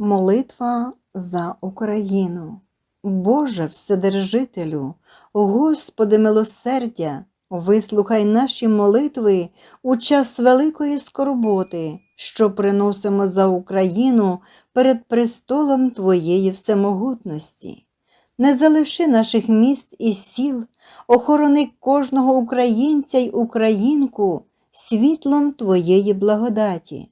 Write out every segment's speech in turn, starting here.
Молитва за Україну. Боже Вседержителю, Господи милосердя, вислухай наші молитви у час великої скорботи, що приносимо за Україну перед престолом Твоєї всемогутності. Не залиши наших міст і сіл, охорони кожного українця й українку світлом Твоєї благодаті.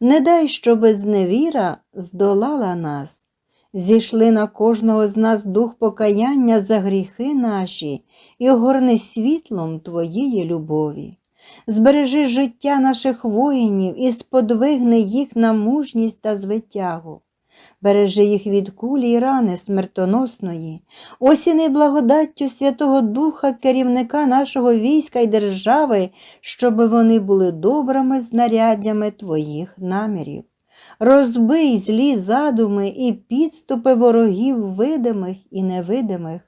Не дай, щоби зневіра здолала нас. Зійшли на кожного з нас дух покаяння за гріхи наші і огорни світлом Твоєї любові. Збережи життя наших воїнів і сподвигни їх на мужність та звитягу. Бережи їх від кулі й рани смертоносної, осіни благодаттю Святого Духа, керівника нашого війська й держави, щоби вони були добрими знаряддями Твоїх намірів. Розбий злі задуми і підступи ворогів видимих і невидимих.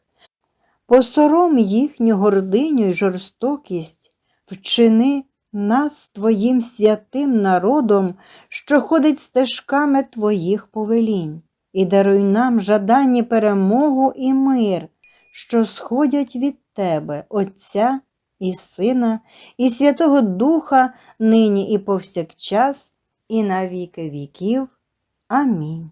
Посором їхню гординю й жорстокість, вчини нас Твоїм святим народом, що ходить стежками Твоїх повелінь, і даруй нам жадані перемогу і мир, що сходять від Тебе, Отця і Сина, і Святого Духа, нині і повсякчас, і на віки віків. Амінь.